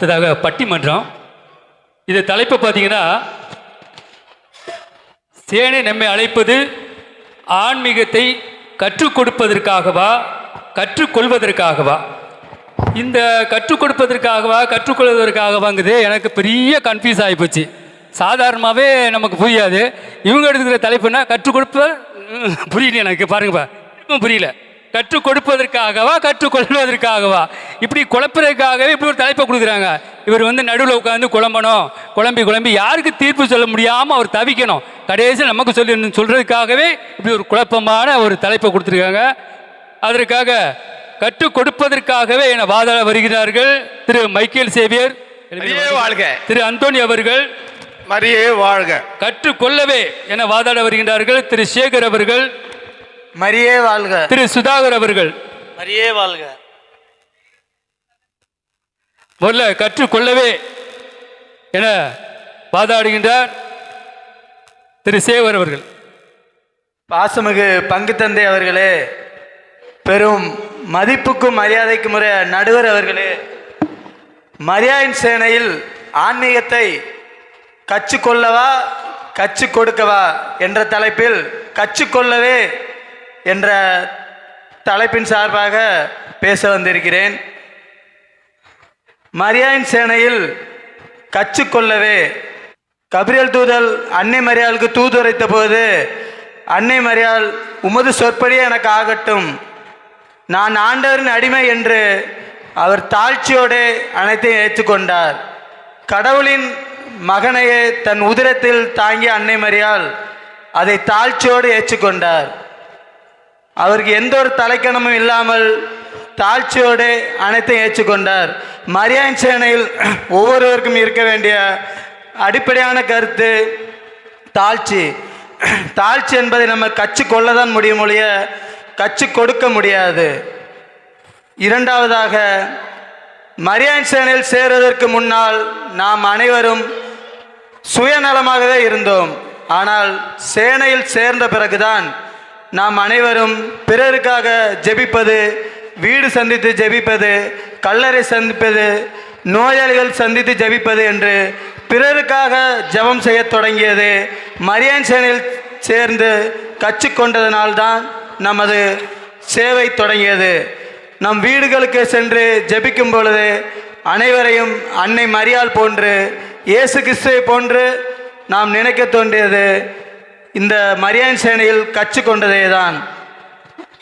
அடுத்ததாக பட்டிமன்றம். இது தலைப்பு பார்த்தீங்கன்னா சேனை நம்மை அழைப்பது ஆன்மீகத்தை கற்றுக் கொடுப்பதற்காகவா கற்றுக்கொள்வதற்காகவா இந்த கற்றுக் கொடுப்பதற்காகவா கற்றுக்கொள்வதற்காகவாங்குது எனக்கு பெரிய கன்ஃபியூஸ் ஆகிப்போச்சு சாதாரணமாகவே நமக்கு புரியாது. இவங்க எடுத்துக்கிற தலைப்புனா கற்றுக் கொடுப்ப புரியல எனக்கு பாருங்கப்பா. புரியல. கற்றுக் கொடுப்பதற்காகவா கற்றுக்கொள்வதற்காகவா இப்படி குழப்பறதுக்காகவே இப்படி ஒரு தலைப்பை கொடுக்குறாங்க. இவர் வந்து நடுவில் உட்காந்து குழம்பணும். குழம்பி குழம்பி யாருக்கு தீர்ப்பு சொல்ல முடியாமல் அவர் தவிக்கணும். கடைசியில் நமக்கு சொல்லி சொல்கிறதுக்காகவே இப்படி ஒரு குழப்பமான ஒரு தலைப்பை கொடுத்துருக்காங்க. அதற்காக கற்றுக் கொடுப்பதற்காகவே என வாதாட வருகிறார்கள் திரு மைக்கேல் சேவியர் வாழ்க. திரு அந்தோனி அவர்கள். மரியே வாழ்க. கற்றுக்கொள்ளவே என வாதாட வருகின்றார்கள் திரு சேகர் அவர்கள். மரியே வாழ்க. திரு சுதாகர் அவர்கள். மரியே வாழ்க. முதல்ல கற்றுக்கொள்ளவே என வாதாடுகின்றார் திரு சேகர் அவர்கள். பாசமிகு பங்கு தந்தை அவர்களே பெரும் மதிப்புக்கும் மரியாதைக்கும் உரிய நடுவர் அவர்களே மரியாயின் சேனையில் ஆன்மீகத்தை கற்றுக்கொள்ளவா கற்றுக் கொடுக்கவா என்ற தலைப்பில் கற்றுக்கொள்ளவே என்ற தலைப்பின் சார்பாக பேச வந்திருக்கிறேன். மரியாயின் சேனையில் கற்றுக்கொள்ளவே கபிரியல் தூதல் அன்னை மரியாளுக்கு தூதுரைத்த போது அன்னை மரியாள் உமது சொற்படியே எனக்கு ஆகட்டும். நான் ஆண்டவரின் அடிமை என்று அவர் தாழ்ச்சியோடு அனைத்தையும் ஏற்றுக்கொண்டார். கடவுளின் மகனையே தன் உதிரத்தில் தாங்கிய அன்னை மரியாள் அதை தாழ்ச்சியோடு ஏற்றுக்கொண்டார். அவருக்கு எந்த ஒரு தலைக்கணமும் இல்லாமல் தாழ்ச்சியோடு அனைத்தையும் ஏற்றுக்கொண்டார். மரியாயின் சேனையில் ஒவ்வொருவருக்கும் இருக்க வேண்டிய அடிப்படையான கருத்து தாழ்ச்சி. தாழ்ச்சி என்பதை நம்ம கற்றுக்கொள்ள தான் முடியும் ஒழிய கச்சு கொடுக்க முடியாது. இரண்டாவதாக மரியாயின் சேனையில் சேருவதற்கு முன்னால் நாம் அனைவரும் சுயநலமாகவே இருந்தோம். ஆனால் சேனையில் சேர்ந்த பிறகுதான் நாம் அனைவரும் பிறருக்காக ஜெபிப்பது வீடு சந்தித்து ஜெபிப்பது கல்லறை சந்திப்பது நோயாளிகள் சந்தித்து ஜெபிப்பது என்று பிறருக்காக ஜெபம் செய்யத் தொடங்கியது. மரியான் சேனையில் சேர்ந்து கற்றுக்கொண்டதனால்தான் நமது சேவை தொடங்கியது. நம் வீடுகளுக்கு சென்று ஜெபிக்கும் பொழுது அனைவரையும் அன்னை மரியாள் போன்று இயேசு கிறிஸ்துவை போன்று நாம் நினைக்க தோன்றியது. இந்த மரியான் சேனையில் கற்றுக்கொண்டதே தான்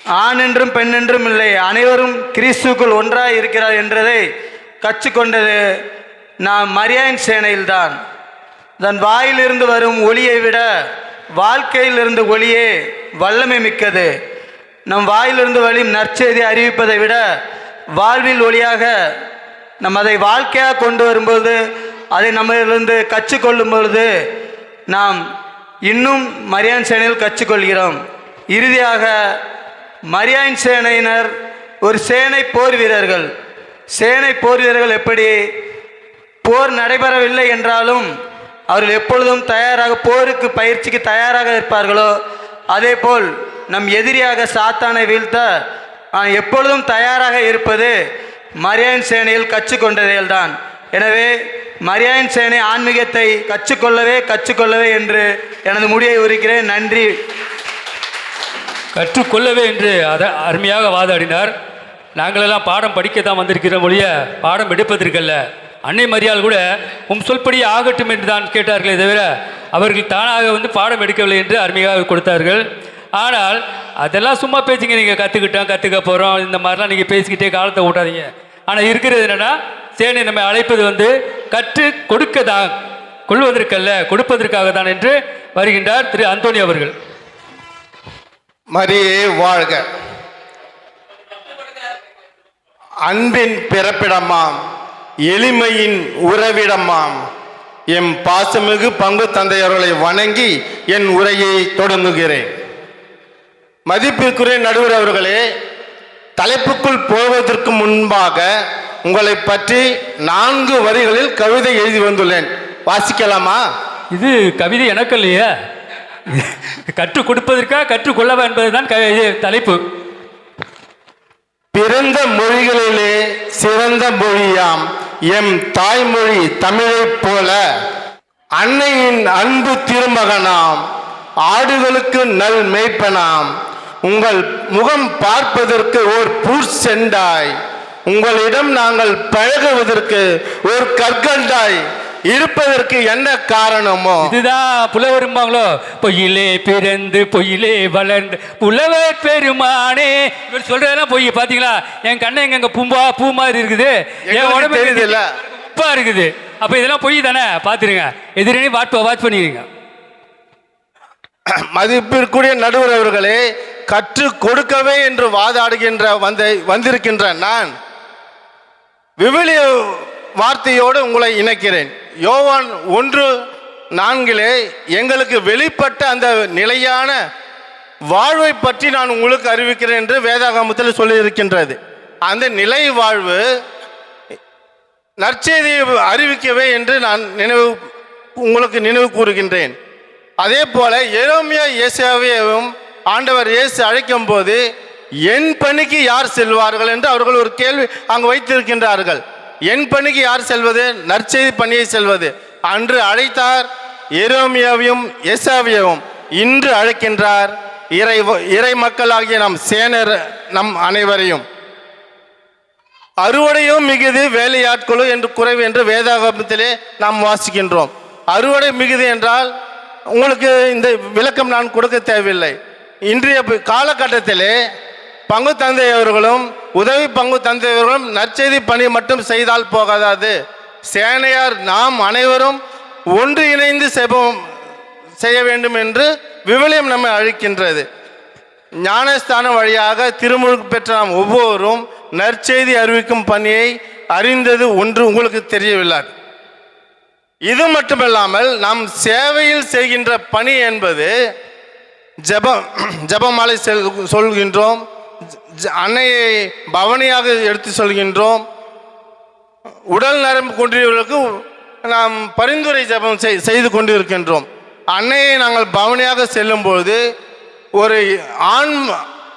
ஆண் என்றும் பெண் என்றும் இல்லை அனைவரும் கிறிஸ்துக்குள் ஒன்றாக இருக்கிறார் என்றதை கற்றுக்கொண்டது நாம் மரியாயின் சேனையில்தான். தன் வாயிலிருந்து வரும் ஒளியை விட வாழ்க்கையிலிருந்து ஒளியே வல்லமை மிக்கது. நம் வாயிலிருந்து வழியும் நற்செய்தி அறிவிப்பதை விட வாழ்வில் ஒளியாக நம் அதை வாழ்க்கையாக கொண்டு வரும்போது அதை நம்மிலிருந்து கற்றுக்கொள்ளும் பொழுது நாம் இன்னும் மரியான் சேனையில் கற்றுக்கொள்கிறோம். இறுதியாக மரியாயின் சேனையினர் ஒரு சேனை போர் வீரர்கள். சேனை போர் வீரர்கள் எப்படி போர் நடைபெறவில்லை என்றாலும் அவர்கள் எப்பொழுதும் தயாராக போருக்கு பயிற்சிக்கு தயாராக இருப்பார்களோ அதே போல் நம் எதிரியாக சாத்தானை வீழ்த்த நான் எப்பொழுதும் தயாராக இருப்பது மரியாயின் சேனையில் கற்றுக்கொண்டதில்தான் எனவே மரியாயன் சேனை ஆன்மீகத்தை கற்றுக்கொள்ளவே கற்றுக்கொள்ளவே என்று எனது முடியை உரிக்கிறேன். நன்றி. கற்றுக்கொள்ளவே என்று அதை அருமையாக வாதாடினார். நாங்களெல்லாம் பாடம் படிக்க தான் வந்திருக்கிறோம் ஒழிய பாடம் எடுப்பதற்கல்ல. அன்னை மரியாள் கூட உம் சொல்படி ஆகட்டும் என்று தான் கேட்டார்களே தவிர அவர்கள் தானாக வந்து பாடம் எடுக்கவில்லை என்று அருமையாக கொடுத்தார்கள். ஆனால் அதெல்லாம் சும்மா பேசிங்க நீங்கள் கற்றுக்கிட்டோம் கற்றுக்க போகிறோம் இந்த மாதிரிலாம் நீங்கள் பேசிக்கிட்டே காலத்தை ஓட்டாதீங்க. ஆனால் இருக்கிறது என்னென்னா தேனை நம்மை அழைப்பது வந்து கற்று கொடுக்க தான் கொள்வதற்கல்ல கொடுப்பதற்காக தான் என்று வருகின்றார் திரு அந்தோனி அவர்கள். மரியே வாழ்க. அன்பின் பிறப்பிடமாம் எளிமையின் உறவிடமாம். எம் பாசமிகு பங்கு தந்தையர்களை வணங்கி என் உரையை தொடங்குகிறேன். மதிப்பிற்குரிய நடுவர் அவர்களே தலைப்புக்குள் போவதற்கு முன்பாக உங்களை பற்றி நான்கு வரிகளில் கவிதை எழுதி வந்துள்ளேன். வாசிக்கலாமா? இது கவிதை எனக்கு இல்லையா கற்றுக் கொடுப்பதற்கா கற்றுக்கொள்ளவா என்பதுதான் தலைப்பு. பிறந்த மொழிகளிலே சிறந்த மொழியாம். எம் தாய்மொழி தமிழைப் போல. அன்னையின் அன்பு திருமகனாம். ஆடுகளுக்கு நல் மேய்ப்பனாம். உங்கள் முகம் பார்ப்பதற்கு ஓர் பூர்ச்செண்டாய் உங்களிடம் நாங்கள் பழகுவதற்கு ஒரு கற்கண்டாய் இருப்பதற்கு என்ன காரணமோ? இதுதான் புலவரும்பாங்களோ பொய்யிலே பிறந்து பொய்யிலே வளர்ந்து புலவர் பெருமானே. இவர் சொல்றதெல்லாம் பொய். பாத்தீங்களா? என் கண்ணை எங்க பூம்பா பூ மாதிரி இருக்குது. என் உடம்பு தெரியுதுல்ல? உப்பா இருக்குது. அப்ப இதெல்லாம் பொய் தானே? பாத்துருங்க. எதிரணி வாட் வாட்ச் பண்ணிடுங்க மதிப்பிற்குரிய நடுவர் அவர்களே கற்றுக் கொடுக்கவே என்று வாதாடுகின்ற வந்த வந்திருக்கின்ற நான். விவிலிய வார்த்தையோடு உங்களை இணைக்கிறேன். யோவான் ஒன்று நான்கிலே எங்களுக்கு வெளிப்பட்ட அந்த நிலையான வாழ்வை பற்றி நான் உங்களுக்கு அறிவிக்கிறேன் என்று வேதாகமத்தில் சொல்லியிருக்கின்றது. அந்த நிலை வாழ்வு நற்செய்தியை அறிவிக்கவே என்று நான் நினைவு உங்களுக்கு நினைவு கூறுகின்றேன். அதே போல எரோமியா இயேசுவையும் ஆண்டவர் இயேசு அழைக்கும் போது என் பணிக்கு யார் செல்வார்கள் என்று அவர்கள் ஒரு கேள்வி அங்கு வைத்திருக்கின்றார்கள். என் பணிக்கு யார் செல்வது? நற்செய்தி பணியை செல்வது. அன்று அழைத்தார் எரோமியாவையும் எசாவியவும் இன்று அழைக்கின்றார் இறை இறை மக்களாகிய நம் சேனர் நம் அனைவரையும். அறுவடையும் மிகுது வேலையாட்களோ என்று குறைவு என்று வேதாகமத்திலே நாம் வாசிக்கின்றோம். அறுவடை மிகுது என்றால் உங்களுக்கு இந்த விளக்கம் நான் கொடுக்க தேவையில்லை. இன்றைய காலகட்டத்திலே பங்கு தந்தையவர்களும் உதவி பங்கு தந்தையவர்களும் நற்செய்தி பணி மட்டும் செய்தால் போகாது சேனையார் நாம் அனைவரும் ஒன்று இணைந்து செபம் செய்ய வேண்டும் என்று விவிலியம் நம்மை அழிக்கின்றது. ஞானஸ்தானம் வழியாக திருமுழுக்கு பெற்ற நாம் ஒவ்வொருவரும் நற்செய்தி அறிவிக்கும் பணியை அறிந்தது ஒன்று உங்களுக்கு தெரியவில்லை. இது மட்டுமல்லாமல் நாம் சேவையில் செய்கின்ற பணி என்பது ஜெபம் ஜெபமாலை செல் சொல்கின்றோம். அன்னையை பவனியாக எடுத்து சொல்கின்றோம். உடல் நரம்பு கொண்டிருவர்களுக்கு நாம் பரிந்துரை ஜபம் செய்- செய்து கொண்டிருக்கின்றோம். அன்னையை நாங்கள் பவனியாக செல்லும்பொழுது ஒரு ஆண்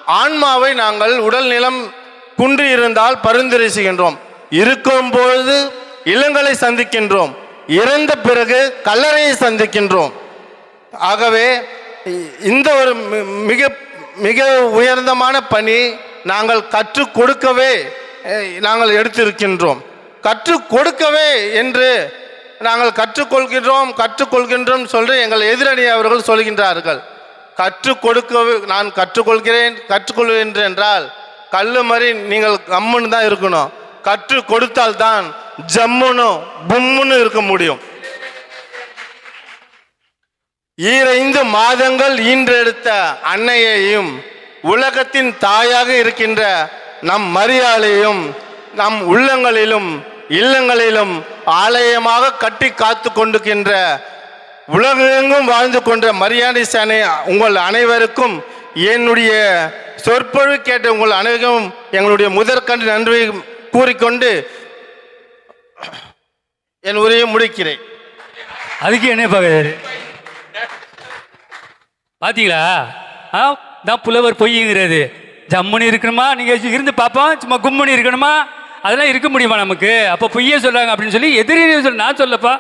ஆன்மாவை நாங்கள் உடல் நிலம் குன்றி இருந்தால் பரிந்துரை செய்கின்றோம். இருக்கும்பொழுது இளங்களை சந்திக்கின்றோம். இறந்த பிறகு கல்லறையை சந்திக்கின்றோம். ஆகவே இந்த ஒரு மிக மிக உயர்ந்தமான பணி நாங்கள் கற்றுக் கொடுக்கவே நாங்கள் எடுத்திருக்கின்றோம். கற்றுக் கொடுக்கவே என்று நாங்கள் கற்றுக்கொள்கின்றோம் கற்றுக்கொள்கின்றோம் சொல்லி எங்கள் எதிரணி அவர்கள் சொல்கின்றார்கள். கற்றுக் கொடுக்கவே நான் கற்றுக்கொள்கிறேன் கற்றுக்கொள்கின்றேன் என்றால் கல்லு மாதிரி நீங்கள் கம்முன்னு தான் இருக்கணும். கற்றுக் கொடுத்தால்தான் ஜம்முன்னு பும்முன்னு இருக்க முடியும். ஈரைந்து மாதங்கள் ஈன்றெடுத்த அன்னையையும் உலகத்தின் தாயாக இருக்கின்ற நம் மரியாதையும் நம் உள்ளங்களிலும் இல்லங்களிலும் ஆலயமாக கட்டி காத்து கொண்டுக்கின்ற உலகெங்கும் வாழ்ந்து கொண்ட மரியாதை சேனை உங்கள் அனைவருக்கும் என்னுடைய சொற்பொழிவு கேட்ட உங்கள் அனைவருக்கும் எங்களுடைய முதற்கண்டு நன்றி கூறிக்கொண்டு என் உரையை முடிக்கிறேன். அதுக்கு என்ன பார்க்குறாரு பார்த்தீங்களா ஆ? தான் புலவர் பொய்யுங்கிறது. ஜம்முன்னு இருக்கணுமா? நீங்கள் இருந்து பார்ப்போம் சும்மா கும்முன்னு இருக்கணுமா? அதெல்லாம் இருக்க முடியுமா நமக்கு? அப்போ பொய்யே சொல்கிறாங்க அப்படின்னு சொல்லி எதிரியை சொல்ல நான் சொல்லப்பா.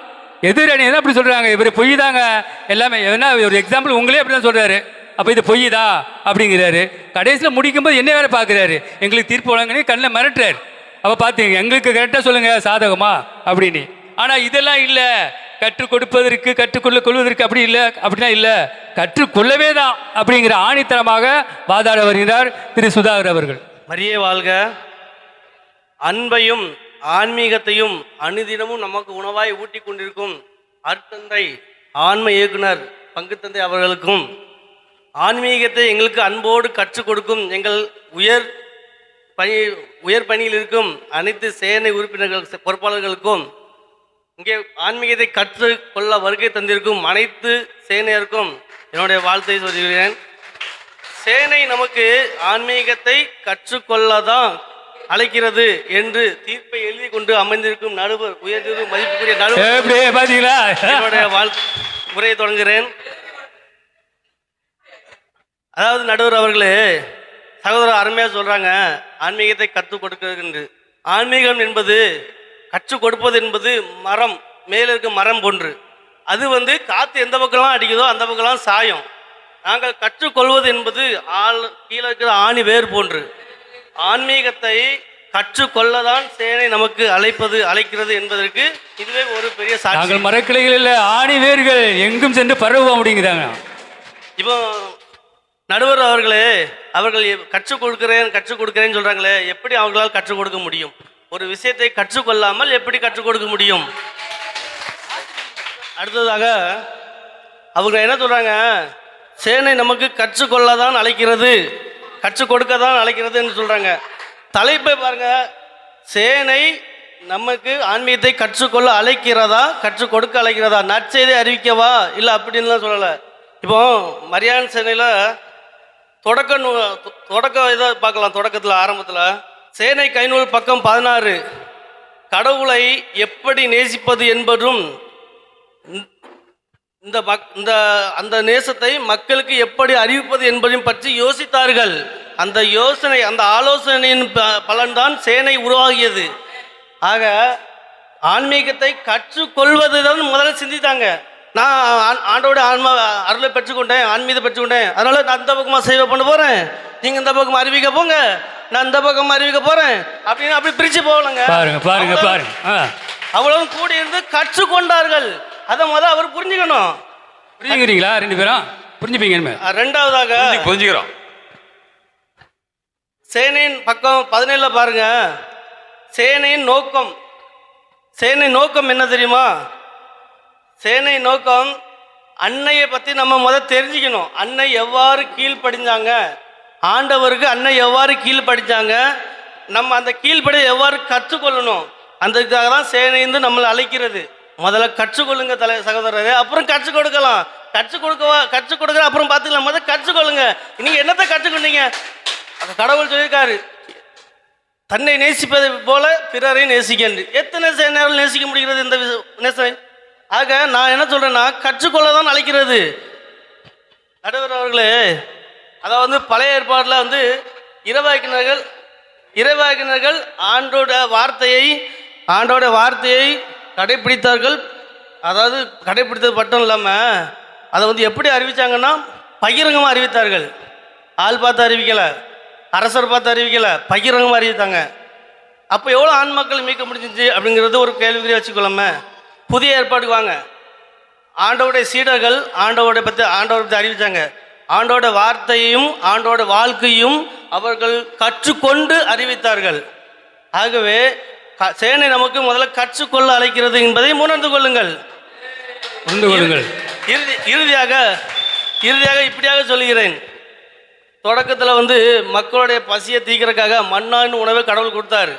எதிரணி தான் அப்படி சொல்கிறாங்க இவர் பொய் தாங்க. எல்லாமே என்ன ஒரு எக்ஸாம்பிள் உங்களே அப்படி தான் சொல்கிறாரு அப்போ இது பொய் தான் அப்படிங்கிறாரு. கடைசியில் முடிக்கும்போது என்ன வேலை பார்க்குறாரு? எங்களுக்கு தீர்ப்பு வழங்கினே கண்ணில் மிரட்டுறாரு. அப்போ பார்த்தீங்க எங்களுக்கு கரெக்டாக சொல்லுங்கள் சாதகமா? அப்படின்னு. ஆனால் இதெல்லாம் இல்லை. கற்றுக் கொடுப்பதற்கு கற்றுக்கொள்ள கொள்வதற்கு அப்படி இல்லை அப்படின்னா இல்லை. கற்றுக்கொள்ளவே தான் அப்படிங்கிற ஆணித்தரமாக வாதாட வருகிறார் திரு சுதாகர் அவர்கள். மரியே வாழ்க. அன்பையும் ஆன்மீகத்தையும் அனுதினமும் நமக்கு உணவாய் ஊட்டி கொண்டிருக்கும் அர்த்தந்தை ஆன்ம இயக்குனர் பங்குத்தந்தை அவர்களுக்கும் ஆன்மீகத்தை எங்களுக்கு அன்போடு கற்றுக் கொடுக்கும் எங்கள் உயர் பணி உயர் பணியில் இருக்கும் அனைத்து சேனை உறுப்பினர்கள் பொறுப்பாளர்களுக்கும் இங்கே ஆன்மீகத்தை கற்றுக்கொள்ள வருகை தந்திருக்கும் அனைத்து சேனையருக்கும் என்னுடைய வாழ்த்தை சொல்கிறேன். சேனை நமக்கு ஆன்மீகத்தை கற்றுக்கொள்ளதான் அழைக்கிறது என்று தீர்ப்பை எழுதி கொண்டு அமைந்திருக்கும் நடுவர் உயர்திரு மதிப்புக்குரிய நடுவர் வாழ் உரையை தொடங்குகிறேன். அதாவது நடுவர் அவர்களே சகோதரர் அருமையாக சொல்றாங்க ஆன்மீகத்தை கற்றுக் கொடுக்கிறது ஆன்மீகம் என்பது கற்றுக் கொடுப்பது என்பது மரம் மேலே இருக்க மரம் போன்று. அது வந்து காற்று எந்த பக்கம்லாம் அடிக்குதோ அந்த பக்கம்லாம் சாயும். நாங்கள் கற்றுக்கொள்வது என்பது ஆள் கீழே இருக்கிற ஆணி வேர் போன்று. ஆன்மீகத்தை கற்றுக்கொள்ளதான் சேனை நமக்கு அழைப்பது அழைக்கிறது என்பதற்கு இதுவே ஒரு பெரிய சாட்சி. நாங்கள் மரக்கிளைகளில் ஆணி வேர்கள் எங்கும் சென்று பரவும் அப்படிங்கிறாங்க இப்போ நடுவர் அவர்களே அவர்கள் எ- கற்றுக் கொடுக்கிறேன் கற்றுக் கொடுக்கிறேன்னு சொல்றாங்களே எப்படி அவர்களால் கற்றுக் கொடுக்க முடியும்? ஒரு விஷயத்தை கற்றுக்கொள்ளாமல் எப்படி கற்றுக் கொடுக்க முடியும்? அடுத்ததாக அவங்க என்ன சொல்றாங்க? சேனை நமக்கு கற்றுக்கொள்ள தான் அழைக்கிறது கற்றுக் கொடுக்க தான் அழைக்கிறதுன்னு சொல்றாங்க. தலைப்பை பாருங்க. சேனை நமக்கு ஆன்மீகத்தை கற்றுக்கொள்ள அழைக்கிறதா கற்றுக் கொடுக்க அழைக்கிறதா? நற்செய்தி அறிவிக்கவா? இல்லை அப்படின்லாம் சொல்லலை. இப்போ மரியான் சேனையில் தொடக்க தொடக்கம் தொடக்க இதை பார்க்கலாம் தொடக்கத்தில் ஆரம்பத்தில். சேனை கைநூல் பக்கம் பதினாறு. கடவுளை எப்படி நேசிப்பது என்பதும் இந்த மக் இந்த அந்த நேசத்தை மக்களுக்கு எப்படி அறிவிப்பது என்பதையும் பற்றி யோசித்தார்கள். அந்த யோசனை அந்த ஆலோசனையின் ப- பலன்தான் சேனை உருவாகியது. ஆக ஆன்மீகத்தை கற்றுக்கொள்வது தான் முதல்ல சிந்தித்தாங்க. நான் ஆண்டோட ஆன்மா அருளை பெற்றுக்கொண்டேன் ஆன்மீகத்தை பெற்றுக்கொண்டேன். அதனால நான் இந்த பக்கமாக சேவை பண்ண போகிறேன் நீங்கள் இந்த பக்கம் அறிவிக்க போங்க. நான் இந்த பக்கம் அறிவிக்க போகிறேன் அப்படின்னு அப்படி பிரித்து போகலங்க பாருங்க பாருங்க பாருங்க. அவ்வளவு கூடி இருந்து கற்றுக்கொண்டார்கள். அதை முதல்ல அவர் புரிஞ்சுக்கணும். புரிஞ்சுக்கிறீங்களா ரெண்டு பேரும்? புரிஞ்சுப்பீங்க ரெண்டாவதாக புரிஞ்சுக்கிறோம். சேனையின் பக்கம் பதினேழில் பாருங்க. சேனையின் நோக்கம். சேனை நோக்கம் என்ன தெரியுமா? சேனை நோக்கம் அன்னையை பற்றி நம்ம முத தெரிஞ்சுக்கணும். அன்னை எவ்வாறு கீழ்ப்படிஞ்சாங்க? ஆண்டவருக்கு அன்னை எவ்வாறு கீழ்ப்படிஞ்சாங்க நம்ம அந்த கீழ்ப்படி எவ்வாறு கற்றுக்கொள்ளணும்? அந்த தான் சேனைந்து நம்மளை அழைக்கிறது. முதல்ல கற்றுக்கொள்ளுங்க தலை சகோதரரே அப்புறம் கற்றுக் கொடுக்கலாம். கற்றுக் கொடுக்கவா கற்றுக் கொடுக்குற அப்புறம் பார்த்துக்கலாம். முதல்ல கற்றுக்கொள்ளுங்க நீங்கள் என்னத்தை கற்றுக்கொண்டீங்க அந்த கடவுள் சொல்லியிருக்காரு. தன்னை நேசிப்பதை போல பிறரை நேசிக்கின்ற எத்தனை சே- நேரம் நேசிக்க முடிகிறது இந்த நேசம் ஆக நான் என்ன சொல்கிறேன்னா கற்றுக்கொள்ள தான் அழைக்கிறது. நடுவர் அவர்களே அதாவது பழைய ஏற்பாட்டில் வந்து இரவாக்கினர்கள் இரவாக்கினர்கள் ஆண்டோட வார்த்தையை ஆண்டோட வார்த்தையை கடைப்பிடித்தார்கள். அதாவது கடைப்பிடித்தது மட்டும் இல்லாமல் அதை வந்து எப்படி அறிவித்தாங்கன்னா பகிரங்கமாக அறிவித்தார்கள். ஆள் பார்த்து அறிவிக்கலை அரசர் பார்த்து அறிவிக்கலை பகிரங்கமாக அறிவித்தாங்க. அப்போ எவ்வளோ ஆண் மக்கள் மீட்க முடிஞ்சிச்சு அப்படிங்கிறது ஒரு கேள்விக்குறியா வச்சுக்கொள்ளாம புதிய ஏற்பாடுக்கு வாங்க. ஆண்டவுடைய சீடர்கள் ஆண்டவுடைய பற்றி ஆண்டவரை பற்றி அறிவித்தாங்க ஆண்டோட வார்த்தையையும் ஆண்டோட வாழ்க்கையும் அவர்கள் கற்றுக்கொண்டு அறிவித்தார்கள். ஆகவே சேனை நமக்கு முதல்ல கற்றுக்கொள்ள அழைக்கிறது என்பதை உணர்ந்து கொள்ளுங்கள். புரிந்து கொள்ளுங்கள். இறுதி இறுதியாக இறுதியாக இப்படியாக சொல்கிறேன் தொடக்கத்தில் வந்து மக்களுடைய பசியை தீக்கிறதுக்காக மண்ணான்னு உணவை கடவுள் கொடுத்தாரு.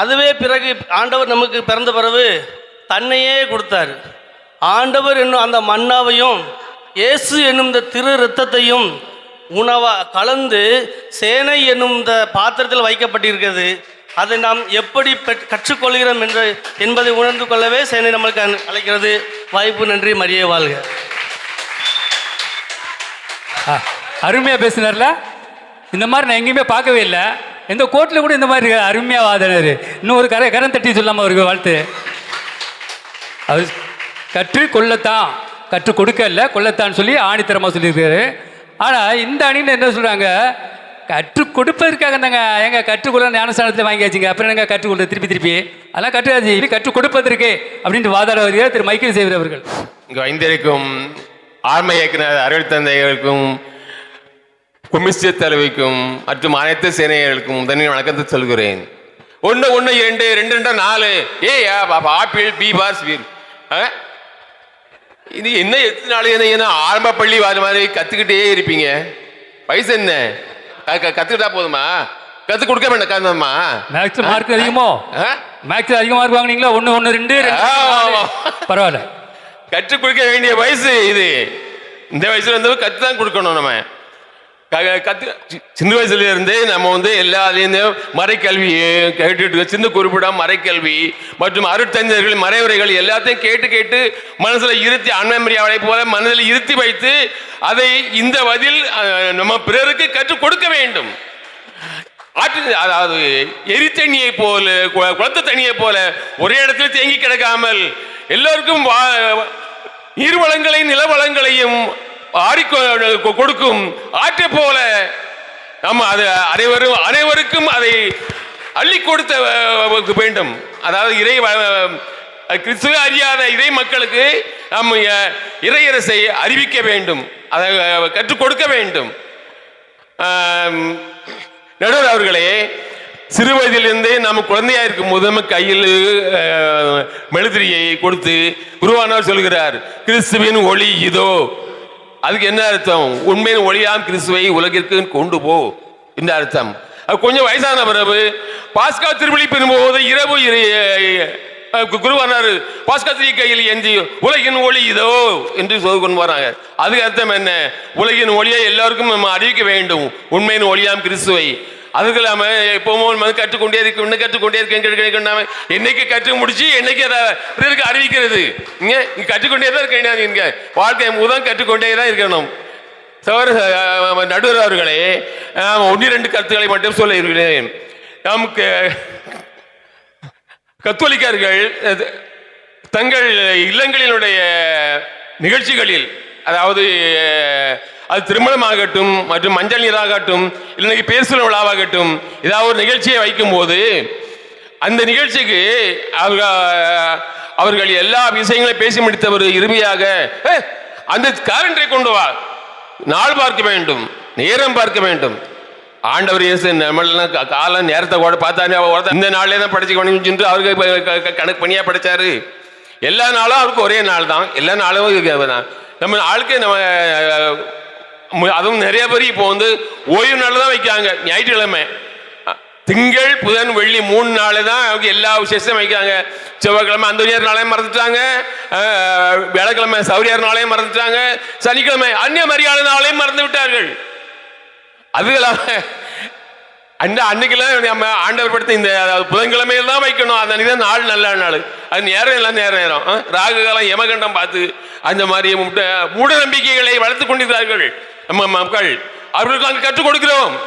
அதுவே பிறகு ஆண்டவர் நமக்கு பிறந்த பிறகு தன்னையே கொடுத்தார். ஆண்டவர் என்னும் அந்த மன்னாவையும் இயேசு என்னும் இந்த திரு ரத்தத்தையும் உணவா கலந்து சேனை என்னும் இந்த பாத்திரத்தில் வைக்கப்பட்டிருக்கிறது. அதை நாம் எப்படி பெற்- கற்றுக்கொள்கிறோம் என்று என்பதை உணர்ந்து கொள்ளவே சேனை நம்மளுக்கு அழைக்கிறது. வாய்ப்பு நன்றி. மரிய வாழ்க. அருமையாக பேசினார்ல? இந்த மாதிரி நான் எங்கேயுமே பார்க்கவே இல்லை. எந்த கோர்ட்டில் கூட இந்த மாதிரி அருமையாக வாதனர் வாதினார். இன்னும் ஒரு கரை கரம் தட்டி சொல்லாமல் அவருக்கு வாழ்த்து. அவர் கற்று கொள்ளத்தான் கற்றுக் கொடுக்க இல்லை கொள்ளத்தான் சொல்லி ஆணித்தரமாக சொல்லியிருக்காரு. ஆனால் இந்த அணின்னு என்ன சொல்கிறாங்க கற்றுக் கொடுப்பதற்காக தாங்க எங்க கற்றுக்கொள்ள ஞானஸ்தானத்தில் வாங்கியாச்சுங்க. அப்புறம் என்னங்க கற்றுக்கொள்ள திருப்பி திருப்பி. அதெல்லாம் கற்றுக்காச்சு இது கற்றுக் கொடுப்பதற்கு அப்படின்ட்டு வாதாட வருகிறார் திரு. மைக்கேல் சேவர் அவர்கள். இங்கே வந்திருக்கும் ஆர்ம இயக்குனர் அருள் தந்தைகளுக்கும் குமிஸ்ட தலைவிக்கும் மற்றும் அனைத்து சேனைகளுக்கும் முதலில் வணக்கத்தை சொல்கிறேன். ஒன்று ஒன்று இரண்டு ரெண்டு ரெண்டு நாலு. ஏ ஆப்பிள் பி பாஸ் வீர் இது என்ன எத்தனை நாள் என்ன ஆரம்ப பள்ளி வர மாதிரி கற்றுக்கிட்டே இருப்பீங்க? வயசு என்ன? க- க- கத்துக்கிட்டா போதுமா? கற்றுக் கொடுக்க வேண்டாம் காரணமா மேக்ஸ் மார்க் அதிகமோ? மேக்ஸ் அதிக மார்க் வாங்குனீங்களா? ஒன்று ஒன்று ரெண்டு. பரவாயில்ல. கற்றுக் கொடுக்க வேண்டிய வயசு இது. இந்த வயசுல இருந்து கத்து தான் கொடுக்கணும் நம்ம. கத்து சி- சின்ன வயசுல இருந்தே நம்ம வந்து எல்லாத்துலேயும் மறைக்கல்வி கேட்டுட்டு சின்ன குறிப்பிடாம மறைக்கல்வி மற்றும் அருட்தஞ்சர்கள் மறைவுரைகள் எல்லாத்தையும் கேட்டு கேட்டு மனசுல இருத்தி அன்மரியாவளை போல மனதில் இருத்தி வைத்து அதை இந்த பதில் நம்ம பிறருக்கு கற்றுக் கொடுக்க வேண்டும். ஆற்று அதாவது எரித்தண்ணியை போல கு- குளத்து தண்ணியை போல ஒரே இடத்துல தேங்கி கிடக்காமல் எல்லோருக்கும் வா- நிலவளங்களையும் ஆறி கொடுக்கும் ஆற்றை போல நம்ம அது அனைவரும் அனைவருக்கும் அதை அள்ளி கொடுத்த வேண்டும். அதாவது இறை வ- கிறிஸ்துவ அறியாத இறை மக்களுக்கு நம்ம இறையரசை அறிவிக்க வேண்டும். அதை கற்றுக் கொடுக்க வேண்டும். நடுவர் அவர்களே சிறு வயதிலிருந்தே நம்ம குழந்தையா இருக்கும் போது நம்ம கையில் மெழுதிரியை கொடுத்து குருவானவர் சொல்கிறார் கிறிஸ்துவின் ஒளி இதோ. அதுக்கு என்ன அர்த்தம்? உண்மையின் ஒளியாம் கிறிஸ்துவை உலகிற்கு கொண்டு போ. இந்த அர்த்தம்? அது கொஞ்சம் வயசான பிறகு பாஸ்கா திருவிழிப்பின் போது இரவு இறை- அஹ் குருவானார் பாஸ்கத்திரி கையில் ஏந்தி உலகின் ஒளி இதோ என்று சொல்லி கொண்டு வராங்க. அதுக்கு அர்த்தம் என்ன? உலகின் ஒளியை எல்லாருக்கும் நம்ம அறிவிக்க வேண்டும். உண்மையின் ஒளியாம் கிறிஸ்துவை. அதுக்கு இல்லாம எப்பவும் வந்து கற்றுக்கொண்டே இருக்கு இன்னும் கற்றுக்கொண்டே இருக்கேன் என்னைக்கு கற்று முடிச்சு என்னைக்கு அதை பிறருக்கு அறிவிக்கிறது? இங்க இங்க கற்றுக்கொண்டே தான் இருக்க இங்கே. வாழ்க்கை முதல் கற்றுக்கொண்டே தான் இருக்கணும். சகோதர நடுவர் அவர்களே அஹ், ஒன்று ரெண்டு கருத்துக்களை மட்டும் சொல்ல இருக்கிறேன். நமக்கு கத்தோலிக்கர்கள் அது, தங்கள் இல்லங்களினுடைய நிகழ்ச்சிகளில் அதாவது அது திருமணமாகட்டும் மற்றும் மஞ்சள் நீராகட்டும் இல்லைன்னா பேர் விழாவாகட்டும் ஏதாவது ஒரு நிகழ்ச்சியை வைக்கும்போது அந்த நிகழ்ச்சிக்கு அவர்கள் அவர்கள் எல்லா விஷயங்களையும் பேசி முடித்தவர் இறுதியாக அந்த காரண்டை கொண்டு வா நாள் பார்க்க வேண்டும் நேரம் பார்க்க வேண்டும் ஆண்டவர் இயேசு நம்மளெல்லாம் காலம் நேரத்தை கூட பார்த்தாரு அவர் இந்த நாள்லே தான் படிச்சுக்கணும்னு சொல்லிட்டு அவருக்கு கணக்கு பண்ணியா படிச்சாரு எல்லா நாளும் அவருக்கு ஒரே நாள் தான் எல்லா நாளும் நம்ம ஆளுக்கு நம்ம அதுவும் நிறைய பேர் இப்போ வந்து ஓய்வு நாள் தான் வைக்காங்க ஞாயிற்றுக்கிழமை. திங்கள் புதன் வெள்ளி மூணு நாள் தான் அவங்க எல்லா விசேஷத்தையும் வைக்கிறாங்க. செவ்வாய்க்கிழமை அந்தோனியார் நாளையும் மறந்துட்டாங்க. வியாழக்கிழமை சௌரியார் நாளையும் மறந்துட்டாங்க. சனிக்கிழமை அந்நிய மரியாதை நாளையும் மறந்து விட்டார்கள். அது இல்லாம அந்த அன்னைக்கெல்லாம் நம்ம ஆண்டவர் படுத்த இந்த புதன்கிழமையில் புதன்கிழமையில தான் வைக்கணும். அந்த அன்னைக்கு தான் நாள் நல்ல நாள். அது நேரம் எல்லாம் நேர நேரம். ராகு காலம் யமகண்டம் பார்த்து அந்த மாதிரி மூட நம்பிக்கைகளை வளர்த்து கொண்டிருக்கிறார்கள் நம்ம மக்கள் அவர்களுக்கு நாங்கள் கற்றுக் கொடுக்கிறோம்.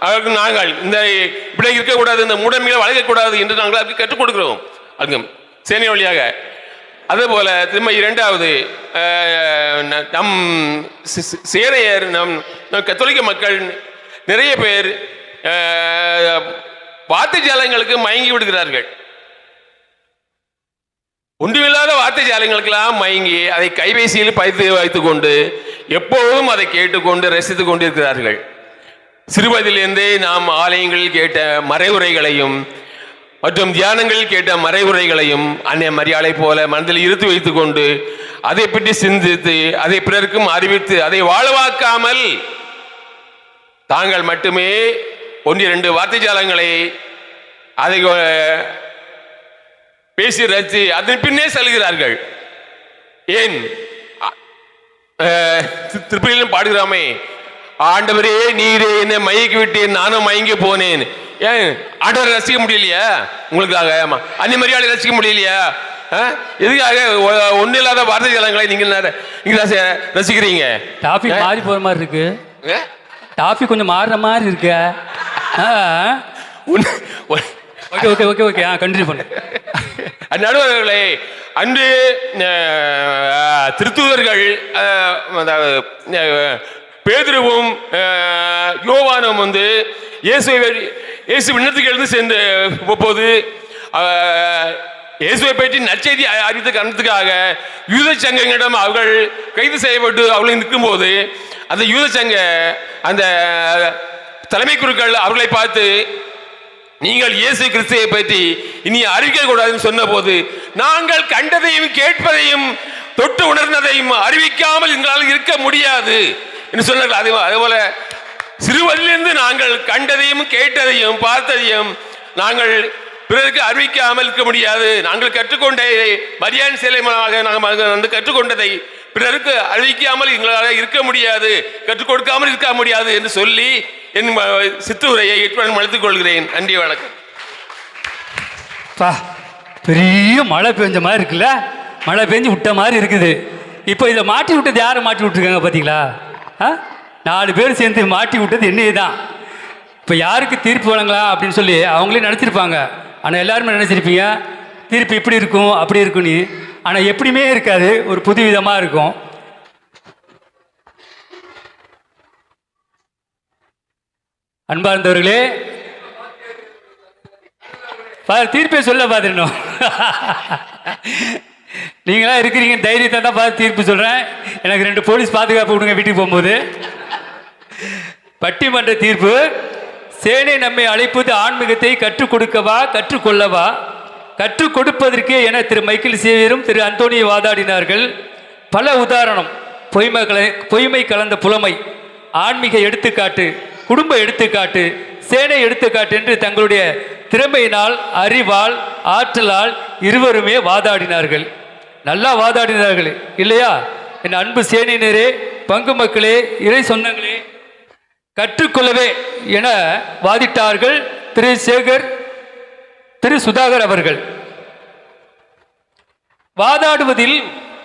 அவர்களுக்கு நாங்கள் இந்த இப்படி இருக்கக்கூடாது இந்த மூடமைகளை வளர்க்கக்கூடாது என்று நாங்கள் அதுக்கு கற்றுக் கொடுக்கிறோம். அது சேனை வழியாக. அதேபோல திரும்ப இரண்டாவது ந- நம் சி- சேனையர் நம் நம் கத்தோலிக்க மக்கள் நிறைய பேர் வார்த்தை ஜாலங்களுக்கு மயங்கி விடுகிறார்கள். ஒன்றுமில்லாத வார்த்தை ஜாலங்களுக்கெல்லாம் மயங்கி அதை கைபேசியில் பதித்து வைத்துக்கொண்டு எப்போதும் அதை கேட்டுக்கொண்டு ரசித்து கொண்டிருக்கிறார்கள். சிறுவயதிலிருந்தே நாம் ஆலயங்களில் கேட்ட மறைவுரைகளையும் மற்றும் தியானங்களில் கேட்ட மறைவுரைகளையும் அன்னை மரியாதை போல மனதில் இருத்து வைத்து கொண்டு அதை பற்றி சிந்தித்து அதை பிறருக்கும் அறிவித்து அதை வாழ்வாக்காமல் தாங்கள் மட்டுமே ஒன்று இரண்டு வார்த்தை ஜாலங்களை அதை பேசி ரசித்து அதன் பின்னே செல்கிறார்கள். ஏன்? திருப்பதியிலும் பாடுகிறாமே. ஆண்டவரே நீரே என்னை மயக்கி விட்டேன் நானும் மயங்கி போனேன். ஏன்? ஆண்டவரை ரசிக்க முடியலையா? உங்களுக்காக ஆமா. அன்னி மரியாதை ரசிக்க முடியலையா? எதுக்காக? ஒ- ஒண்ணும் இல்லாத வார்த்தை ஜாலங்களை நீங்க நர- நீங்க ரசி- ரசிக்கிறீங்க. டாபிக் மாறி போற மாதிரி இருக்கு? டாபிக் கொஞ்சம் மாறுற மாதிரி இருக்கு. Okay okay okay okay. ஆ கண்டினியூ பண்ணு. நடுவர்களே அன்று அஹ், திருத்தூதர்கள் பேதுருவும் யோவானும் வந்து இயேசுவை இயேசு விண்ணத்துக்கு எழுந்து சேர்ந்து போது இயேசுவை பற்றி நற்செய்தி அறிவித்த காரணத்துக்காக யூத சங்கங்களிடம் அவர்கள் கைது செய்யப்பட்டு அவர்கள் நிற்கும்போது அந்த யூத சங்க அந்த தலைமை குருக்கள் அவர்களை பார்த்து நீங்கள் இயேசு கிறிஸ்துவை பற்றி இனி அறிவிக்க கூடாதுன்னு சொன்னபோது நாங்கள் கண்டதையும் கேட்பதையும் தொட்டு உணர்ந்ததையும் அறிவிக்காமல் எங்களால் இருக்க முடியாது என்று சொன்னார்கள். அதே அதுபோல சிறுவரிலிருந்து நாங்கள் கண்டதையும் கேட்டதையும் பார்த்ததையும் நாங்கள் பிறருக்கு அறிவிக்காமல் இருக்க முடியாது. நாங்கள் கற்றுக்கொண்ட மரியாதை சிலை மூலமாக நாங்கள் வந்து கற்றுக்கொண்டதை பிறருக்கு அறிவிக்காமல் எங்களால் இருக்க முடியாது கற்றுக் கொடுக்காமல் இருக்க முடியாது என்று சொல்லி என் சித்துரையை சிற்றுரையை இட்டுடன் அழைத்துக் கொள்கிறேன். நன்றி வணக்கம். பா பெரிய மழை பெஞ்ச மாதிரி இருக்குல்ல? மழை பெஞ்சு விட்ட மாதிரி இருக்குது. இப்போ இதை மாட்டி விட்டது யாரை? மாட்டி விட்டுருக்காங்க பார்த்தீங்களா? ஆ? நாலு பேர் சேர்ந்து மாட்டி விட்டது என்னையே தான் இப்போ யாருக்கு தீர்ப்பு வழங்கலாம் அப்படின்னு சொல்லி அவங்களே நினச்சிருப்பாங்க. ஆனால் எல்லாருமே நினச்சிருப்பீங்க தீர்ப்பு இப்படி இருக்கும் அப்படி இருக்குன்னு ஆனால் எப்படியுமே இருக்காது. ஒரு புது விதமாக இருக்கும். அன்பார்ந்தவர்களே பா- தீர்ப்பை சொல்ல பார்த்துடணும் நீங்களாம் இருக்கிறீங்க தைரியத்தை தான் பார்த்து தீர்ப்பு சொல்கிறேன் எனக்கு ரெண்டு போலீஸ் பாதுகாப்பு விடுங்க வீட்டுக்கு போகும்போது. பட்டிமன்ற தீர்ப்பு சேனை நம்மை அழைப்பது ஆன்மீகத்தை கற்றுக் கொடுக்கவா கற்றுக்கொள்ளவா? கற்றுக் கொடுப்பதற்கே என திரு மைக்கேல் சேவியரும் திரு அந்தோனியை வாதாடினார்கள். பல உதாரணம். பொய்மை கல பொய்மை கலந்த புலமை ஆன்மீக எடுத்துக்காட்டு குடும்ப எடுத்துக்காட்டு சேனை எடுத்துக்காட்டு என்று தங்களுடைய திறமையினால் அறிவால் ஆற்றலால் இருவருமே வாதாடினார்கள். நல்லா வாதாடினார்கள் இல்லையா? என் அன்பு சேனையினரே பங்கு மக்களே இறை சொன்னங்களே கற்றுக்கொள்ளவே என வாதிட்டார்கள் திரு சேகர் திரு சுதாகர் அவர்கள். வாதாடுவதில்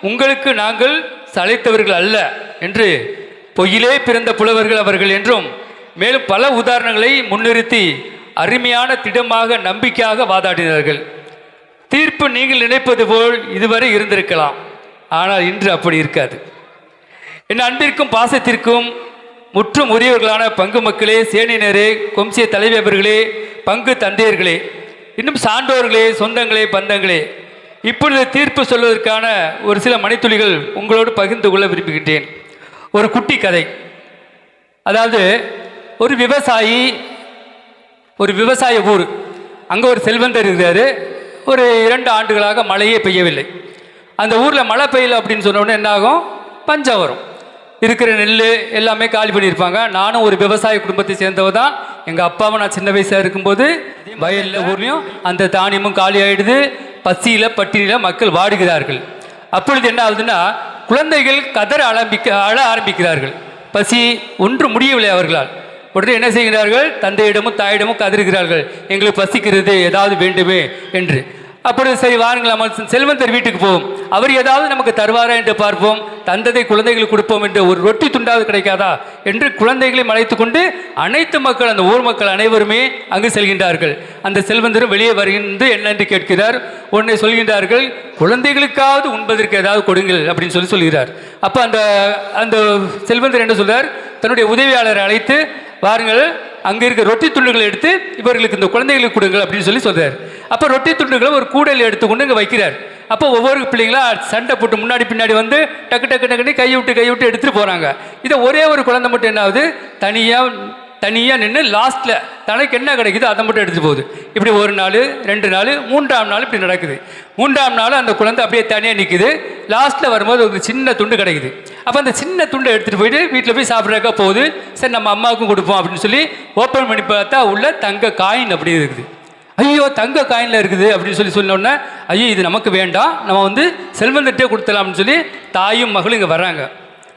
உங்களுக்கு நாங்கள் சளைத்தவர்கள் அல்ல என்று பொய்யிலே பிறந்த புலவர்கள் அவர்கள் என்றும் மேலும் பல உதாரணங்களை முன்னிறுத்தி அருமையான திடமாக நம்பிக்கையாக வாதாடினார்கள். தீர்ப்பு நீங்கள் நினைப்பது போல் இதுவரை இருந்திருக்கலாம். ஆனால் இன்று அப்படி இருக்காது. என் அன்பிற்கும் பாசத்திற்கும் முற்றும் உரியவர்களான பங்கு மக்களே சேனினரே கொம்சிய தலைவர்களே பங்கு தந்தையர்களே இன்னும் சான்றோர்களே சொந்தங்களே பந்தங்களே இப்பொழுது தீர்ப்பு சொல்வதற்கான ஒரு சில மணித்துளிகள் உங்களோடு பகிர்ந்து கொள்ள விரும்புகின்றேன். ஒரு குட்டி கதை. அதாவது ஒரு விவசாயி ஒரு விவசாய ஊர். அங்கே ஒரு செல்வந்தர் இருக்கிறார். ஒரு இரண்டு ஆண்டுகளாக மழையே பெய்யவில்லை. அந்த ஊரில் மழை பெய்யல அப்படின்னு சொன்னோடனே என்னாகும் பஞ்சம் வரும். இருக்கிற நெல் எல்லாமே காலி பண்ணியிருப்பாங்க. நானும் ஒரு விவசாய குடும்பத்தை சேர்ந்தவ தான். எங்கள் அப்பாவும் நான் சின்ன வயசாக இருக்கும்போது வயலில் ஊர்லேயும் அந்த தானியமும் காலி ஆகிடுது பசியில் பட்டினியில் மக்கள் வாடுகிறார்கள். அப்பொழுது என்ன ஆகுதுன்னா குழந்தைகள் கதற ஆரம்பிக்க அழ ஆரம்பிக்கிறார்கள். பசி ஒன்று முடியவில்லை அவர்களால். உடனே என்ன செய்கிறார்கள்? தந்தையிடமும் தாயிடமும் கதறுகிறார்கள். எங்களுக்கு பசிக்கிறது ஏதாவது வேண்டுமே என்று. அப்பொழுது சரி வாருங்கள் நம்ம செல்வந்தர் வீட்டுக்கு போவோம். அவர் ஏதாவது நமக்கு தருவாரா என்று பார்ப்போம். தந்ததை குழந்தைகளுக்கு கொடுப்போம் என்று ஒரு ரொட்டி துண்டாவது கிடைக்காதா என்று குழந்தைகளையும் அழைத்து கொண்டு அனைத்து மக்கள் அந்த ஊர் மக்கள் அனைவருமே அங்கு செல்கின்றார்கள். அந்த செல்வந்தரும் வெளியே வருகின்ற என்ன என்று கேட்கிறார். உடனே சொல்கின்றார்கள் குழந்தைகளுக்காவது உண்பதற்கு ஏதாவது கொடுங்கள் அப்படின்னு சொல்லி சொல்கிறார். அப்போ அந்த அந்த செல்வந்தர் என்ன சொல்றார்? தன்னுடைய உதவியாளரை அழைத்து வாருங்கள் அங்கே இருக்க ரொட்டி துண்டுகளை எடுத்து இவர்களுக்கு இந்த குழந்தைகளுக்கு கொடுங்கள் அப்படின்னு சொல்லி சொல்கிறார் அப்போ ரொட்டி துண்டுகளை ஒரு கூடையில் எடுத்துக்கொண்டு இங்கே வைக்கிறார். அப்போ ஒவ்வொரு பிள்ளைங்களா சண்டை போட்டு முன்னாடி பின்னாடி வந்து டக்கு டக்கு டக்குன்னு கையை விட்டு கையை விட்டு எடுத்துகிட்டு போகிறாங்க இதை ஒரே ஒரு குழந்தை மட்டும் என்ன ஆகுது தனியாக தனியாக நின்று லாஸ்ட்டில் தனக்கு என்ன கிடைக்குதோ அதை மட்டும் எடுத்துகிட்டு போகுது. இப்படி ஒரு நாள் ரெண்டு நாள் மூன்றாம் நாள் இப்படி நடக்குது. மூன்றாம் நாள் அந்த குழந்தை அப்படியே தனியாக நிற்குது லாஸ்ட்டில் வரும்போது ஒரு சின்ன துண்டு கிடைக்குது. அப்போ அந்த சின்ன துண்டை எடுத்துகிட்டு போயிட்டு வீட்டில் போய் சாப்பிட்றக்கா போகுது. சரி நம்ம அம்மாவுக்கும் கொடுப்போம் அப்படின்னு சொல்லி ஓப்பன் பண்ணி பார்த்தா உள்ள தங்க காயின் அப்படி இருக்குது. ஐயோ தங்க காயினில் இருக்குது அப்படின்னு சொல்லி சொன்னோடனே ஐயோ இது நமக்கு வேண்டாம். நம்ம வந்து செல்வந்தட்டே கொடுத்துலாம்னு சொல்லி தாயும் மகளும் இங்கே வர்றாங்க.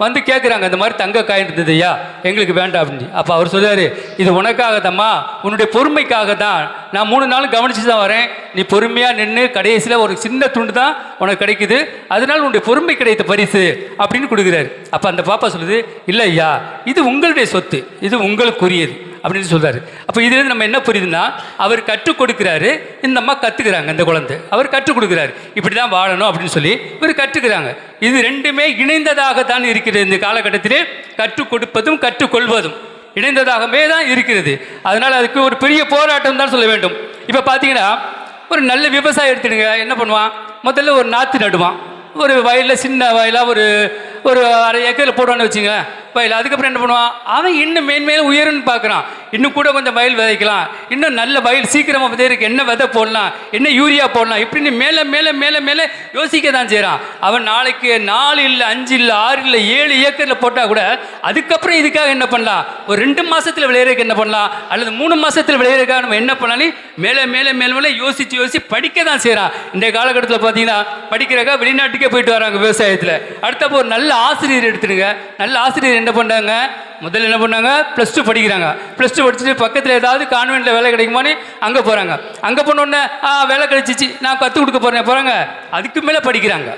வந்து கேட்குறாங்க இந்த மாதிரி தங்க காயின் இருந்தது ஐயா எங்களுக்கு வேண்டாம் அப்படின்னு. அப்போ அவர் சொல்றாரு இது உனக்காக தம்மா உன்னுடைய பொறுமைக்காக தான் நான் மூணு நாளும் கவனிச்சு தான் வரேன். நீ பொறுமையாக நின்று கடைசியில் ஒரு சின்ன துண்டு தான் உனக்கு கிடைக்குது. அதனால் உன்னுடைய பொறுமை கிடைத்த பரிசு அப்படின்னு கொடுக்குறாரு. அப்போ அந்த பாப்பா சொல்லுது இல்லை ஐயா இது உங்களுடைய சொத்து. இது உங்களுக்குரியது. அப்படின்னு சொல்கிறாரு அப்போ இதுலேருந்து நம்ம என்ன புரியுதுன்னா அவர் கற்றுக் கொடுக்குறாரு இந்த அம்மா கற்றுக்குறாங்க இந்த குழந்தை. அவர் கற்றுக் கொடுக்குறாரு. இப்படி தான் வாழணும் அப்படின்னு சொல்லி இவர் கற்றுக்குறாங்க. இது ரெண்டுமே இணைந்ததாக தான் இருக்கிறது இந்த காலகட்டத்திலே. கற்றுக் கொடுப்பதும் கற்றுக்கொள்வதும் இணைந்ததாகவே தான் இருக்கிறது. அதனால் அதுக்கு ஒரு பெரிய போராட்டம் தான் சொல்ல வேண்டும். இப்போ பார்த்தீங்கன்னா ஒரு நல்ல விவசாயம் எடுத்துடுங்க. என்ன பண்ணுவான்? முதல்ல ஒரு நாற்று நடுவான். ஒரு வயலில் சின்ன வயலாக ஒரு ஒரு அரை ஏக்கரில் போடுவான்னு வச்சுங்க வயல் அதுக்கப்புறம் என்ன பண்ணுவான்? அவன் இன்னும் மேன்மேலும் உயரும்னு பார்க்குறான். இன்னும் கூட கொஞ்சம் வயல் விதைக்கலாம். இன்னும் நல்ல வயல் சீக்கிரமாக விதைக்கு என்ன விதை போடலாம்? என்ன யூரியா போடலாம்? இப்படின்னு மேலே மேலே மேலே மேலே யோசிக்க தான் செய்கிறான் அவன் நாளைக்கு நாலு இல்லை அஞ்சு இல்லை ஆறு இல்லை ஏழு ஏக்கரில் போட்டால் கூட அதுக்கப்புறம் இதுக்காக என்ன பண்ணலாம்? ஒரு ரெண்டு மாதத்தில் விளையிறதுக்கு என்ன பண்ணலாம்? அல்லது மூணு மாதத்தில் விளையிறதுக்காக நம்ம என்ன பண்ணாலும் மேலே மேலே மேலே மேலே யோசித்து யோசித்து படிக்க தான் செய்கிறான் இந்த காலகட்டத்தில் பார்த்தீங்கன்னா படிக்கிறக்கா வெளிநாட்டுக்கே போயிட்டு வராங்க விவசாயத்தில். அடுத்தப்போ ஒரு நல்ல ஆசிரியர் எடுத்துடுங்க. நல்ல ஆசிரியர் என்ன பண்ணாங்க முதல்ல என்ன பண்ணாங்க? ப்ளஸ் டூ படிக்கிறாங்க. ப்ளஸ் டூ படிச்சுட்டு பக்கத்தில் ஏதாவது கான்வென்ட்டில் வேலை கிடைக்குமான்னு அங்கே போகிறாங்க அங்கே போன உடனே ஆ வேலை கிடைச்சிச்சு. நான் கற்றுக் கொடுக்க போகிறேன் போகிறாங்க அதுக்கு மேலே படிக்கிறாங்க.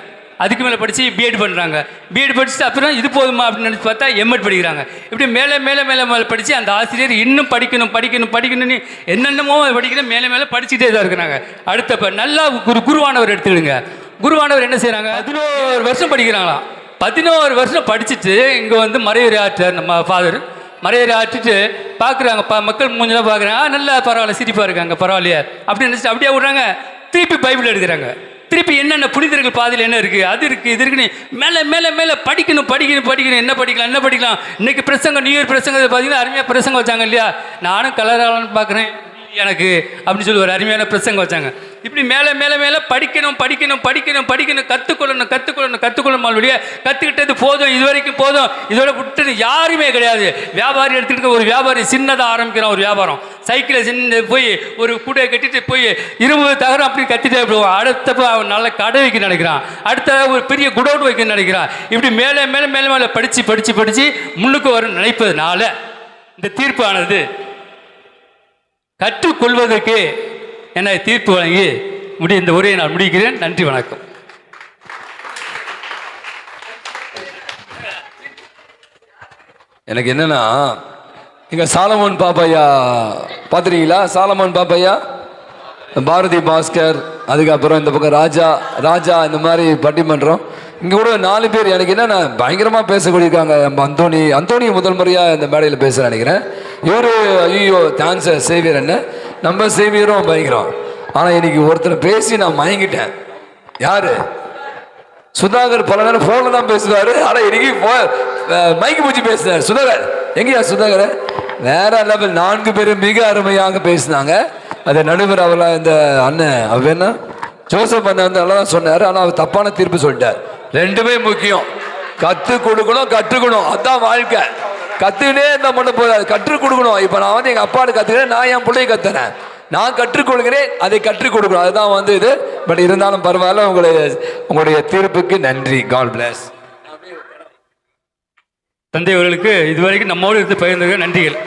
அதுக்கு மேலே படித்து பிஎட் பண்ணுறாங்க பிஎட் படிச்சுட்டு அப்புறம் இது போதுமா அப்படின்னு நினச்சி பார்த்தா எம்எட் படிக்கிறாங்க. இப்படி மேலே மேலே மேலே மேலே படித்து அந்த ஆசிரியர் இன்னும் படிக்கணும் படிக்கணும் படிக்கணும்னு என்னென்னமோ படிக்கணும் மேலே மேலே படிச்சுட்டே தான் இருக்கிறாங்க. அடுத்த இப்போ நல்லா குரு குருவானவர் எடுத்துக்கிடுங்க. குருவானவர் என்ன செய்கிறாங்க பதினோரு வருஷம் படிக்கிறாங்களாம். பதினோரு வருஷம் படிச்சுட்டு இங்கே வந்து மறையுறை ஆற்றார் நம்ம ஃபாதர் மறையுறை ஆற்றிட்டு பார்க்குறாங்க ப மக்கள் மூஞ்செல்லாம் பார்க்குறாங்க ஆ நல்லா பரவாயில்ல சிரிப்பாக இருக்காங்க பரவாயில்லையா அப்படின்னு நினச்சிட்டு அப்படியே விட்றாங்க. திருப்பி பைபிள் எடுக்கிறாங்க திருப்பி என்னென்ன புனிதர்கள் பாதையில் என்ன இருக்குது அது இருக்குது இது இருக்குன்னு மேலே மேலே மேலே படிக்கணும் படிக்கணும் படிக்கணும். என்ன படிக்கலாம் என்ன படிக்கலாம்? இன்றைக்கி பிரசங்கம் நியூ இயர் பிரசங்கம் பார்த்தீங்கன்னா அருமையாக பிரசங்கம் வச்சாங்க இல்லையா? நானும் கலராளன்னு பார்க்குறேன் எனக்கு அப்படின்னு சொல்லி ஒரு அருமையான பிரசங்கம் வச்சாங்க. இப்படி மேலே மேலே மேலே படிக்கணும் படிக்கணும் படிக்கணும் படிக்கணும் கற்றுக்கொள்ளணும் கற்றுக்கொள்ளணும் கற்றுக்கொள்ளணும் வழிய கற்றுக்கிட்டது போதும் இது வரைக்கும் போதும். இதோட விட்டுட்டு யாருமே கிடையாது. வியாபாரி எடுத்துக்கிட்டு ஒரு வியாபாரி சின்னதாக ஆரம்பிக்கிறான் ஒரு வியாபாரம். சைக்கிளில் சின்ன போய் ஒரு கூடையை கட்டிட்டு போய் இருபது தகரம் அப்படி கத்திட்டே போடுவான் அடுத்த அவன் நல்ல கடை வைக்க நினைக்கிறான். அடுத்த ஒரு பெரிய குடவுட் வைக்க நினைக்கிறான். இப்படி மேலே மேலே மேலே மேலே படித்து படித்து படித்து முன்னுக்கு வரும் நினைப்பதுனால இந்த தீர்ப்பானது கற்றுக்கொள்வதற்கு என்னை தீர்ப்பு வழங்கி முடி இந்த உரையை நான் முடிக்கிறேன். நன்றி வணக்கம். எனக்கு என்னன்னா இங்க சாலமோன் பாப்பையா பார்த்துருக்கீங்களா சாலமோன் பாப்பையா? பாரதி பாஸ்கர் அதுக்கப்புறம் இந்த பக்கம் ராஜா ராஜா இந்த மாதிரி பட்டிமன்றம். இங்கே கூட நாலு பேர் எனக்கு என்னன்னா பயங்கரமாக பேசக்கூடியிருக்காங்க நம்ம அந்தோனி அந்தோனி முதல் முறையாக இந்த மேடையில் பேச நினைக்கிறேன். இவர் ஐயோ தேங்க்ஸ் சேவியர் என்ன? நம்ம சேவியரும் பயங்கரம். ஆனால் இன்னைக்கு ஒருத்தர் பேசி நான் மயங்கிட்டேன். யாரு? சுதாகர் பல நேரம் ஃபோனில் தான் பேசுவார். ஆனால் இன்னைக்கு போ- மைக்கு பூச்சி பேசுனார் சுதாகர் எங்கேயா சுதாகர்? வேற லெவல் நான்கு பேரும் மிக அருமையாக பேசினாங்க. அது நடுவர் அவளா இந்த அண்ணன் அவ என்ன? ஜோசப் அண்ணன் வந்து நல்லா தான் சொன்னார். ஆனால் அவர் தப்பான தீர்ப்பு சொல்லிட்டார். ரெண்டுமே முக்கியம். கற்றுக் கொடுக்கணும் கற்றுக்கணும். அதான் வாழ்க்கை. கத்துக்கிட்டே இருந்தா மட்டும் போதாது கற்றுக் கொடுக்கணும். இப்ப நான் வந்து எங்க அப்பாடு கத்துக்கிறேன். நான் என் பிள்ளைய கத்துறேன். நான் கற்றுக்கொள்கிறேன் அதை கற்றுக் கொடுக்கணும். அதுதான் வந்து இது. பட் இருந்தாலும் பரவாயில்ல. உங்களுடைய உங்களுடைய தீர்ப்புக்கு நன்றி. காட் பிளஸ் தந்தை அவர்களுக்கு இதுவரைக்கும் நம்மோடு இருந்து பகிர்ந்தது நன்றிகள்.